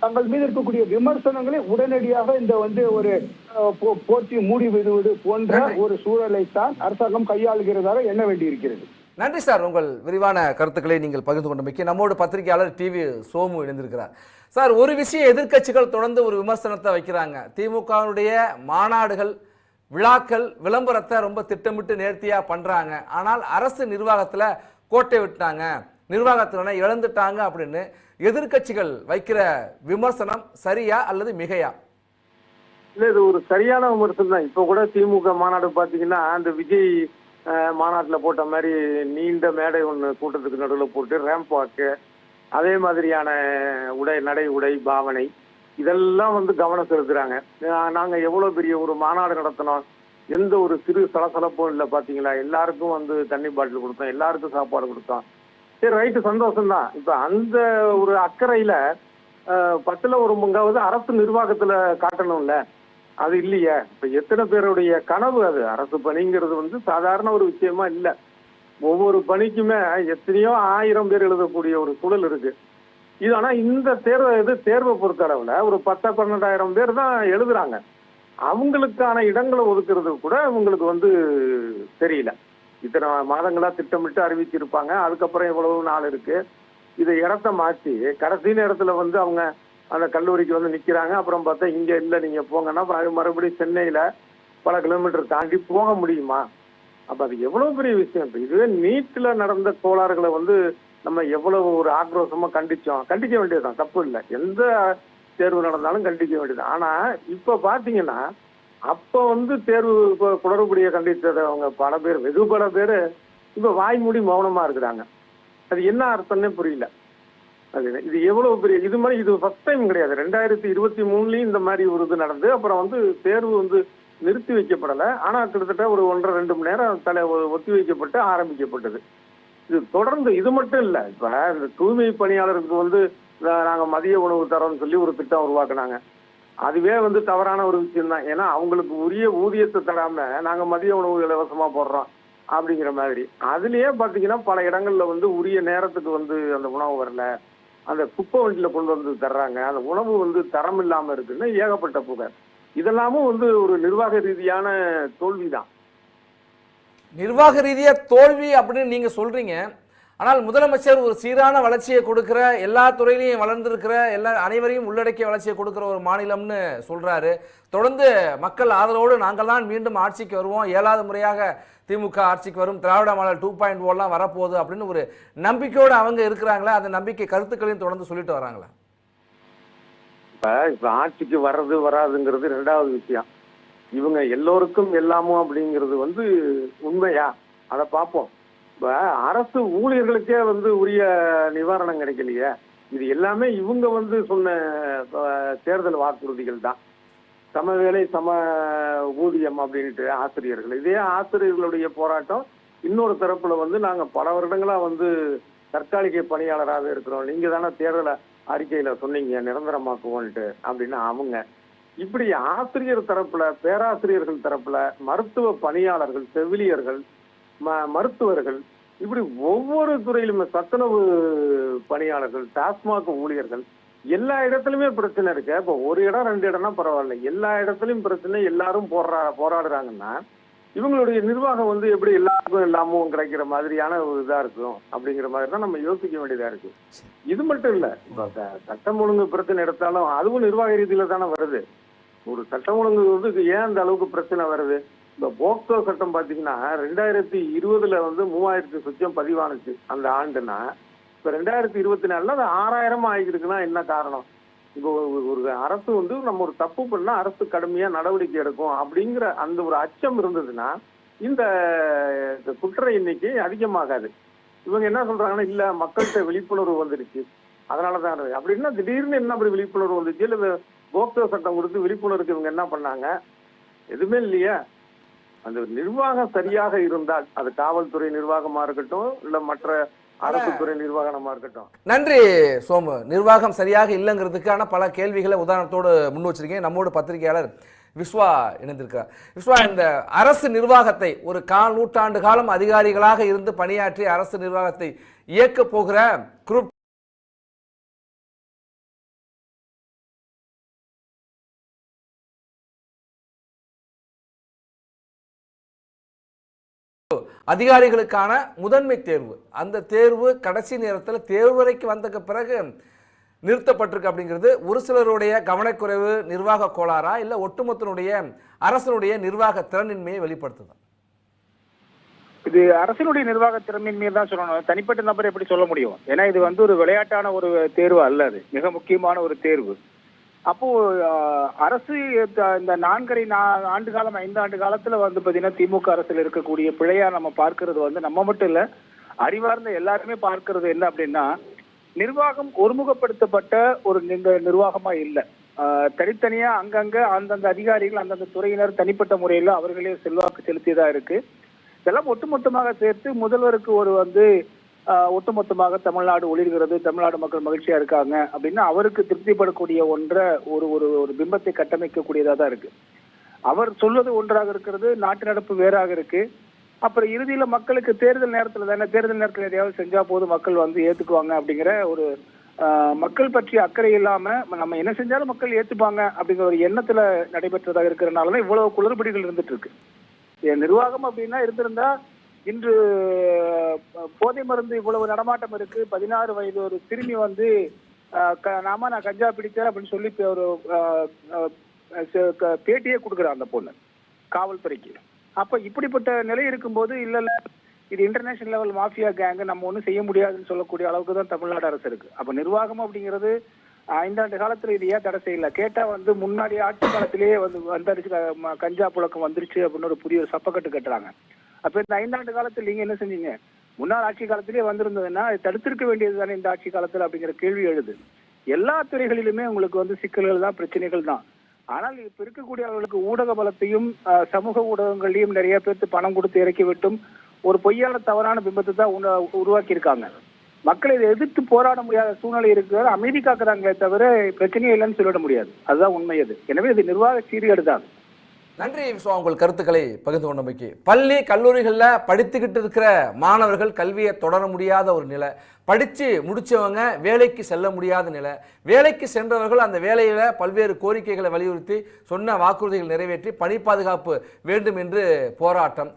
தங்கள் மீது இருக்கக்கூடிய விமர்சனங்களை உடனடியாக இந்த வந்து ஒரு அஹ், போ- போற்றி மூடி விடுவது போன்ற ஒரு சூழலைத்தான் அரசாங்கம் கையாளுகிறதாக எண்ண வேண்டியிருக்கிறது. நன்றி சார். உங்கள் விரிவான கருத்துக்களை நீங்கள் பகிர்ந்து கொண்டமைக்கு நம்மோடு பத்திரிகையாளர் டிவி சோமு இணைந்திருக்கிறார். சார் ஒரு விஷயம் எதிர்க்கட்சிகள் தொடர்ந்து ஒரு விமர்சனத்தை வைக்கிறாங்க. திமுகவினுடைய மாநாடுகள் விழாக்கள் விளம்பரத்தை ரொம்ப திட்டமிட்டு நேர்த்தியாக பண்ணுறாங்க ஆனால் அரசு நிர்வாகத்தில் கோட்டை விட்டாங்க. நிர்வாகத்தில் இழந்துட்டாங்க அப்படின்னு எதிர்க்கட்சிகள் வைக்கிற விமர்சனம் சரியா அல்லது மிகையா? இல்லை இது ஒரு சரியான விமர்சனம் தான். இப்போ கூட திமுக மாநாடு பார்த்தீங்கன்னா அந்த விஜய் மாநாட்டில் போட்ட மாதிரி நீண்ட மேடை ஒன்று கூட்டத்துக்கு நடுவில் போட்டு ரேம்ப் வாக்கு அதே மாதிரியான உடை நடை உடை பாவனை இதெல்லாம் வந்து கவனம் செலுத்துறாங்க. நாங்கள் எவ்வளோ பெரிய ஒரு மாநாடு நடத்தினோம் எந்த ஒரு சிறு சலசலப்பும் இல்லை பார்த்தீங்களா எல்லாருக்கும் வந்து தண்ணி பாட்டில் கொடுத்தோம் எல்லாருக்கும் சாப்பாடு கொடுத்தோம். சரி ரைட்டு சந்தோஷம் தான் அந்த ஒரு அக்கறையில் பத்தில் ஒரு முங்காவது அரசு நிர்வாகத்தில் காட்டணும்ல. அது இல்லையே. இப்ப எத்தனை பேருடைய கனவு அது? அரசு பணிங்கிறது வந்து சாதாரண ஒரு விஷயமா இல்ல. ஒவ்வொரு பணிக்குமே எத்தனையோ ஆயிரம் பேர் எழுதக்கூடிய ஒரு சூழல் இருக்கு. இது ஆனா இந்த தேர்வை இது தேர்வை பொறுத்தளவுல ஒரு பத்த பன்னெண்டாயிரம் பேர் தான் எழுதுறாங்க. அவங்களுக்கான இடங்களை ஒதுக்குறது கூட உங்களுக்கு வந்து தெரியல. இத்தனை மாதங்களா திட்டமிட்டு அறிவிச்சிருப்பாங்க. அதுக்கப்புறம் இவ்வளவு நாள் இருக்கு? இதை இடத்த மாற்றி கடைசி நேரத்துல வந்து அவங்க அந்த கல்லூரிக்கு வந்து நிற்கிறாங்க அப்புறம் பார்த்தா இங்கே இல்லை நீங்கள் போங்கன்னா அது மறுபடியும் சென்னையில் பல கிலோமீட்டர் தாண்டி போக முடியுமா? அப்போ அது எவ்வளோ பெரிய விஷயம். இப்போ இதுவே நீட்டில் நடந்த கோளாறுகளை வந்து நம்ம எவ்வளவு ஒரு ஆக்ரோஷமாக கண்டிச்சோம். கண்டிக்க வேண்டியதுதான். தப்பு இல்லை. எந்த தேர்வு நடந்தாலும் கண்டிக்க வேண்டியது ஆனால் இப்போ பார்த்தீங்கன்னா அப்போ வந்து தேர்வு இப்போ குளறுபடியை கண்டித்தவங்க பல பேர் வெகு பல பேர் இப்போ வாய்மூடி மௌனமாக இருக்கிறாங்க. அது என்ன அர்த்தம்னே புரியல. அது இது எவ்வளவு பெரிய இது மாதிரி இது ஃபர்ஸ்ட் டைம் கிடையாது. ரெண்டாயிரத்தி இருபத்தி மூணுலயும் இந்த மாதிரி ஒரு இது நடந்து அப்புறம் வந்து தேர்வு வந்து நிறுத்தி வைக்கப்படலை. ஆனால் கிட்டத்தட்ட ஒரு ஒன்றரை ரெண்டு மணி நேரம் தலை ஒத்தி வைக்கப்பட்டு ஆரம்பிக்கப்பட்டது. இது தொடர்ந்து இது மட்டும் இல்லை. இப்போ இந்த தூய்மை பணியாளருக்கு வந்து நாங்கள் மதிய உணவு தரோம்னு சொல்லி ஒரு திட்டம் உருவாக்குனாங்க. அதுவே வந்து தவறான ஒரு விஷயம் தான் ஏன்னா அவங்களுக்கு உரிய ஊதியத்தை தராம நாங்கள் மதிய உணவு இலவசமாக போடுறோம் அப்படிங்கிற மாதிரி. அதுலயே பாத்தீங்கன்னா பல இடங்கள்ல வந்து உரிய நேரத்துக்கு வந்து அந்த உணவு வரல. அந்த குப்பை வண்டியில் கொண்டு வந்து தர்றாங்க. அந்த உணவு வந்து தரம் இல்லாமல் இருக்குன்னு ஏகப்பட்ட புகார் இதெல்லாமும் வந்து ஒரு நிர்வாக ரீதியான தோல்விதான். நிர்வாக ரீதியாக தோல்வி அப்படின்னு நீங்கள் சொல்கிறீங்க ஆனால் முதலமைச்சர் ஒரு சீரான வளர்ச்சியை கொடுக்குற எல்லா துறையிலையும் வளர்ந்துருக்கிற எல்லா அனைவரையும் உள்ளடக்கிய வளர்ச்சியை கொடுக்குற ஒரு மாநிலம்னு சொல்கிறாரு தொடர்ந்து மக்கள் ஆதரவோடு நாங்கள் தான் மீண்டும் ஆட்சிக்கு வருவோம். ஏழாவது முறையாக திமுக ஆட்சிக்கு வரும். திராவிட மாடல் டூ பாயிண்ட் ஓலாம் வரப்போகுது அப்படின்னு ஒரு நம்பிக்கையோடு அவங்க இருக்கிறாங்களா அந்த நம்பிக்கை கருத்துக்களையும் தொடர்ந்து சொல்லிட்டு வராங்களா. இப்போ இப்ப ஆட்சிக்கு வர்றது வராதுங்கிறது ரெண்டாவது விஷயம். இவங்க எல்லோருக்கும் எல்லாமும் அப்படிங்கிறது வந்து உண்மையா? அதை பார்ப்போம். இப்ப அரசு ஊழியர்களுக்கே வந்து உரிய நிவாரணம் கிடைக்கலையே. இது எல்லாமே இவங்க வந்து சொன்ன தேர்தல் வாக்குறுதிகள் தான். சம வேலை சம ஊதியம் அப்படின்ட்டு ஆசிரியர்கள். இதே ஆசிரியர்களுடைய போராட்டம் இன்னொரு தரப்புல வந்து நாங்க பல வருடங்களா வந்து தற்காலிக பணியாளராக இருக்கிறோம். நீங்க தானே தேர்தல் அறிக்கையில சொன்னீங்க நிரந்தரமாக்குவோன்ட்டு அப்படின்னு அவங்க. இப்படி ஆசிரியர் தரப்புல பேராசிரியர்கள் தரப்புல மருத்துவ பணியாளர்கள் செவிலியர்கள் ம- மருத்துவர்கள் இப்படி ஒவ்வொரு துறையிலுமே சத்துணவு பணியாளர்கள் டாஸ்மாக் ஊழியர்கள் எல்லா இடத்துலயுமே பிரச்சனை இருக்கு. இப்போ ஒரு இடம் ரெண்டு இடம்னா பரவாயில்ல. எல்லா இடத்துலயும் பிரச்சனை எல்லாரும் போடுறா போராடுறாங்கன்னா இவங்களுடைய நிர்வாகம் வந்து எப்படி எல்லாருக்கும் எல்லாமும் கிடைக்கிற மாதிரியான ஒரு இதா இருக்கும் அப்படிங்கிற மாதிரி தான் நம்ம யோசிக்க வேண்டியதா இருக்கு. இது மட்டும் இல்ல இப்ப சட்டம் ஒழுங்கு பிரச்சனை எடுத்தாலும் அதுவும் நிர்வாக ரீதியில தானே வருது. ஒரு சட்டம் ஒழுங்கு வந்து ஏன் அந்த அளவுக்கு பிரச்சனை வருது? இந்த போக்சோ சட்டம் பாத்தீங்கன்னா ரெண்டாயிரத்தி இருபதுல வந்து மூவாயிரத்தி சுச்சம் பதிவானுச்சு அந்த ஆண்டுனா இப்ப ரெண்டாயிரத்தி இருபத்தி நாலுல அது ஆறாயிரம் ஆகிருக்குன்னா என்ன காரணம்? இப்போ ஒரு- ஒரு அரசு வந்து நம்ம ஒரு தப்பு பண்ணா அரசு கடுமையா நடவடிக்கை எடுக்கும் அப்படிங்கிற அந்த ஒரு அச்சம் இருந்ததுன்னா இந்த இந்த குற்ற எண்ணிக்கை அதிகமாகாது. இவங்க என்ன சொல்றாங்கன்னா இல்ல மக்கள்கிட்ட விழிப்புணர்வு வந்துருச்சு. அதனாலதான் இருக்கு. அப்படின்னா திடீர்னு என்ன அப்படி விழிப்புணர்வு வந்துச்சு? இல்ல போக்சோ சட்டம் கொடுத்து விழிப்புணர்வுக்கு இவங்க என்ன பண்ணாங்க? எதுவுமே இல்லையா. அந்த நிர்வாகம் சரியாக இருந்தால் அது காவல்துறை நிர்வாகமா இருக்கட்டும் இல்ல மற்ற அரசு துறை நிர்வாகமா இருக்கட்டும். நன்றி சோமு. நிர்வாகம் சரியாக இல்லைங்கிறதுக்கான பல கேள்விகளை உதாரணத்தோடு முன் வச்சிருக்கீங்க நம்மோடு பத்திரிகையாளர் விஸ்வா இணைந்திருக்கிறார். விஸ்வா இந்த அரசு நிர்வாகத்தை ஒரு கால் நூற்றாண்டு காலம் அதிகாரிகளாக இருந்து பணியாற்றி அரசு நிர்வாகத்தை இயக்க போகிற குரூப் அதிகாரிகளுக்கான முதன்மை தேர்வு. அந்த தேர்வு கடைசி நேரத்தில் தேர்வு வந்ததுக்கு பிறகு நிறுத்தப்பட்டிருக்கு அப்படிங்கிறது ஒரு சிலருடைய கவனக்குறைவு நிர்வாக கோளாறா இல்லை ஒட்டுமொத்தனுடைய அரசனுடைய நிர்வாக திறனின்மையை வெளிப்படுத்துதான் இது அரசினுடைய நிர்வாக திறமையின்மையை தான் சொல்லணும். தனிப்பட்ட நபர் எப்படி சொல்ல முடியும்? ஏன்னா இது வந்து ஒரு விளையாட்டான ஒரு தேர்வு அல்ல அது. மிக முக்கியமான ஒரு தேர்வு. அப்போ அரசு த- இந்த நான்கரை நா- ஆண்டு காலம் ஐந்து ஆண்டு காலத்துல வந்து பாத்தீங்கன்னா திமுக அரசுல இருக்கக்கூடிய பிழையா நம்ம பார்க்கறது வந்து நம்ம மட்டும் இல்ல அறிவார்ந்த எல்லாருமே பார்க்கறது என்ன அப்படின்னா நிர்வாகம் ஒருமுகப்படுத்தப்பட்ட ஒரு நிர்வாகமா இல்ல. தனித்தனியா அங்கங்க அந்தந்த அதிகாரிகள் அந்தந்த துறையினர் தனிப்பட்ட முறையில அவர்களே செல்வாக்கு செலுத்தியதா இருக்கு. இதெல்லாம் ஒட்டுமொத்தமாக சேர்த்து முதல்வருக்கு ஒரு வந்து ஒட்டுமொத்தமாக தமிழ்நாடு ஒளிர்கிறது தமிழ்நாடு மக்கள் மகிழ்ச்சியா இருக்காங்க அப்படின்னு அவருக்கு திருப்திப்படக்கூடிய ஒன்றை ஒரு ஒரு ஒரு பிம்பத்தை கட்டமைக்கக்கூடியதா தான் இருக்கு. அவர் சொல்வது ஒன்றாக இருக்கிறது நாட்டு நடப்பு வேறாக இருக்கு. அப்புறம் இறுதியில மக்களுக்கு தேர்தல் நேரத்துல தானே தேர்தல் நேரத்துல எதையாவது செஞ்சா போதும் மக்கள் வந்து ஏத்துக்குவாங்க அப்படிங்கிற ஒரு மக்கள் பற்றிய அக்கறை இல்லாம நம்ம என்ன செஞ்சாலும் மக்கள் ஏத்துப்பாங்க அப்படிங்கிற ஒரு எண்ணத்துல நடைபெற்றதாக இருக்கிறனாலதான் இவ்வளவு குளறுபடிகள் இருந்துட்டு இருக்கு. நிர்வாகம் அப்படின்னா இருந்திருந்தா இன்று போதை மருந்து இவ்வளவு நடமாட்டம் இருக்கு. பதினாறு வயது ஒரு சிறுமி வந்து க- நாம நான் கஞ்சா பிடிச்சேன் அப்படின்னு சொல்லி ஒரு பேட்டியே கொடுக்குறான் அந்த பொண்ணு காவல்துறைக்கு. அப்ப இப்படிப்பட்ட நிலை இருக்கும்போது இல்ல இல்ல இது இன்டர்நேஷனல் லெவல் மாஃபியா கேங் நம்ம ஒண்ணும் செய்ய முடியாதுன்னு சொல்லக்கூடிய அளவுக்கு தான் தமிழ்நாடு அரசு இருக்கு. அப்ப நிர்வாகம் அப்படிங்கிறது ஐந்தாண்டு காலத்துல இது ஏன் தடை செய்யல? கேட்டா வந்து முன்னாடி ஆட்சி காலத்திலேயே வந்து வந்துருச்சு கஞ்சா புழக்கம் வந்துருச்சு அப்படின்னு ஒரு புதிய ஒரு சப்பக்கட்டு கட்டுறாங்க. அப்ப இந்த ஐந்தாண்டு காலத்துல நீங்க என்ன செஞ்சீங்க? முன்னாள் ஆட்சி காலத்திலேயே வந்திருந்ததுன்னா தடுத்திருக்க வேண்டியது தானே இந்த ஆட்சி காலத்துல அப்படிங்கிற கேள்வி எழுது. எல்லா துறைகளிலுமே உங்களுக்கு வந்து சிக்கல்கள் தான் பிரச்சனைகள் தான். ஆனால் இப்ப இருக்கக்கூடியவர்களுக்கு ஊடக பலத்தையும் சமூக ஊடகங்களையும் நிறைய பேர்த்து பணம் கொடுத்து இறக்கி விட்டும் ஒரு பொய்யான தவறான பிம்பத்தை தான் உருவாக்கி இருக்காங்க மக்களை இதை எதிர்த்து போராட முடியாத சூழ்நிலை இருக்கிற அமைதி காக்குறாங்களே தவிர பிரச்சனையே இல்லைன்னு சொல்லிட முடியாது. அதுதான் உண்மை அது. எனவே இது நிர்வாக சீர்கேடு தான். நன்றி விஸ்வா உங்கள் கருத்துக்களை பகிர்ந்து கொண்டமைக்கு பள்ளி கல்லூரிகளில் படித்துக்கிட்டு இருக்கிற மாணவர்கள் கல்வியை தொடர முடியாத ஒரு நிலை. படித்து முடித்தவங்க வேலைக்கு செல்ல முடியாத நிலை. வேலைக்கு சென்றவர்கள் அந்த வேலையில் பல்வேறு கோரிக்கைகளை வலியுறுத்தி சொன்ன வாக்குறுதிகள் நிறைவேற்றி பணி பாதுகாப்பு வேண்டும் என்று போராட்டம்.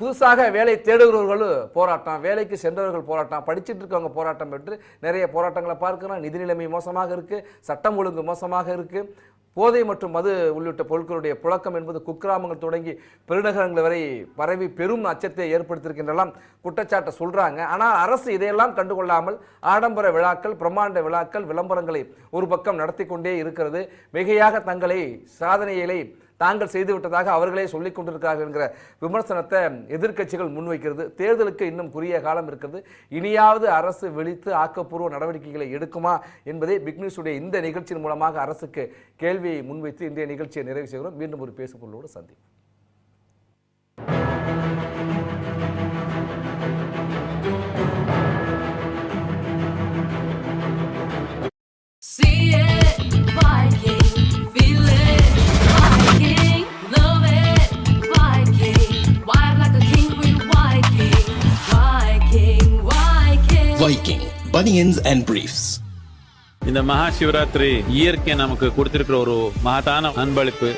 புதுசாக வேலை தேடுகிறவர்களும் போராட்டம் வேலைக்கு சென்றவர்கள் போராட்டம் படிச்சுட்டு இருக்கவங்க போராட்டம் பெற்று நிறைய போராட்டங்களை பார்க்குறோம். நிதி நிலைமை மோசமாக இருக்குது சட்டம் ஒழுங்கு மோசமாக இருக்குது போதை மற்றும் மது உள்ளிட்ட பொருட்களுடைய புழக்கம் என்பது குக்கிராமங்கள் தொடங்கி பெருநகரங்கள் வரை பரவி பெரும் அச்சத்தை ஏற்படுத்தியிருக்கின்றலாம் குற்றச்சாட்டை சொல்கிறாங்க ஆனால் அரசு இதையெல்லாம் கண்டுகொள்ளாமல் ஆடம்பர விழாக்கள் பிரம்மாண்ட விழாக்கள் விளம்பரங்களை ஒரு பக்கம் நடத்தி கொண்டே இருக்கிறது. மிகையாக தங்களை சாதனைகளை தாங்கள் செய்து விட்டதாக அவர்களே சொல்லிக் கொண்டிருக்கிறார்கள் என்கிற விமர்சனத்தை எதிர்க்கட்சிகள் முன்வைக்கிறது. தேர்தலுக்கு இன்னும் குறுகிய காலம் இருக்கிறது இனியாவது அரசு வெளித்து ஆக்கப்பூர்வ நடவடிக்கைகளை எடுக்குமா என்பதை பிக் நியூஸுடைய இந்த நிகழ்ச்சியின் மூலமாக அரசுக்கு கேள்வியை முன்வைத்து இன்றைய நிகழ்ச்சியை நிறைவு செய்கிறோம். மீண்டும் ஒரு பேசுபொருளோடு சந்திப்போம். பைக்கிங் பனியன்ஸ் அண்ட் பிரீஃப்ஸ் இந்த மகா சிவராத்திரி இயற்கை நமக்கு கொடுத்திருக்கிற ஒரு மகத்தான அன்பளிப்பு.